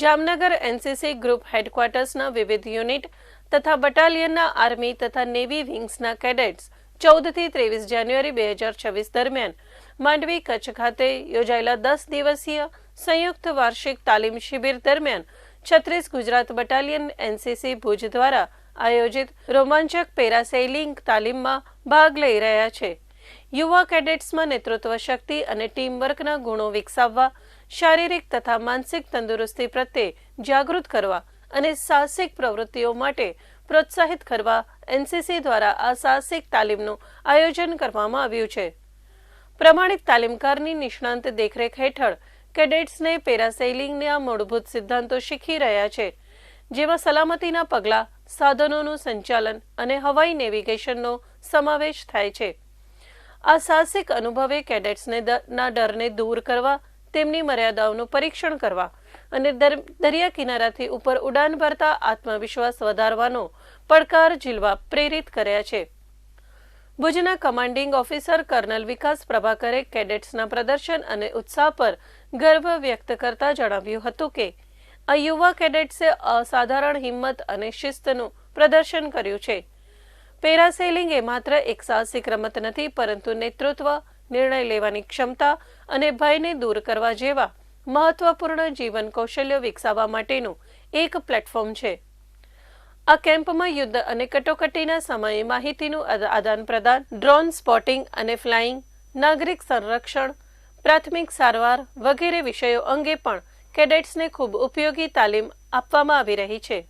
Jamnagar NCC group હેડક્વાર્ટર્સના વિવિધ unit તથા બટાલિયનના આર્મી તથા નેવી વિંગ્સના કેડેટ્સ ચૌદથી ત્રેવીસ જાન્યુઆરી બે હજાર છવ્વીસ દરમિયાન માંડવી, કચ્છ ખાતે યોજાયેલા દસ દિવસીય સંયુક્ત વાર્ષિક તાલીમ શિબિર દરમિયાન છત્રીસ ગુજરાત બટાલિયન એનસીસી ભુજ દ્વારા આયોજિત રોમાંચક પેરાસેલિંગ તાલીમમાં ભાગ લઈ રહ્યા છે. યુવા કેડેટ્સમાં નેતૃત્વ શક્તિ અને ટીમવર્કના ગુણો વિકસાવવા શારીરિક તથા માનસિક તંદુરસ્તી પ્રત્યે જાગૃત કરવા અને સાહસિક પ્રવૃત્તિઓ માટે પ્રોત્સાહિત કરવા એનસીસી દ્વારા આ સાહસિક તાલીમનું આયોજન કરવામાં આવ્યું છે. પ્રમાણિત તાલીમકારની નિષ્ણાંત દેખરેખ હેઠળ કેડેટ્સને પેરાસેલિંગના મૂળભૂત સિદ્ધાંતો શીખી રહ્યા છે, જેમાં સલામતીના પગલાં, સાધનોનું સંચાલન અને હવાઈ નેવિગેશનનો સમાવેશ થાય છે. આ સાહસિક અનુભવે કેડેટ્સને ના ડરને દૂર કરવા તેમની મર્યાદાઓનું પરીક્ષણ કરવા અને દરિયા કિનારાથી ઉપર ઉડાન ભરતા આત્મવિશ્વાસ વધારવાનો પડકાર ઝીલવા પ્રેરિત કર્યા છે. ભુજના કમાન્ડિંગ ઓફિસર કર્નલ વિકાસ પ્રભાકરે કેડેટ્સના પ્રદર્શન અને ઉત્સાહ પર ગર્વ વ્યક્ત કરતા જણાવ્યું હતું કે, આ યુવા કેડેટ્સે અસાધારણ હિંમત અને શિસ્તનું પ્રદર્શન કર્યું છે. પેરાસેલિંગ એ માત્ર એક સાહસિક રમત નથી, પરંતુ નેતૃત્વ નિર્ણય લેવાની ક્ષમતા અને ભયને દૂર કરવા જેવા મહત્વપૂર્ણ જીવન કૌશલ્યો વિકસાવવા માટેનું એક પ્લેટફોર્મ છે. આ કેમ્પમાં યુદ્ધ અને કટોકટીના સમયે માહિતીનું આદાન પ્રદાન, ડ્રોન સ્પોટિંગ અને ફ્લાઇંગ, નાગરિક સંરક્ષણ, પ્રાથમિક સારવાર વગેરે વિષયો અંગે પણ કેડેટ્સને ખૂબ ઉપયોગી તાલીમ આપવામાં આવી રહી છે.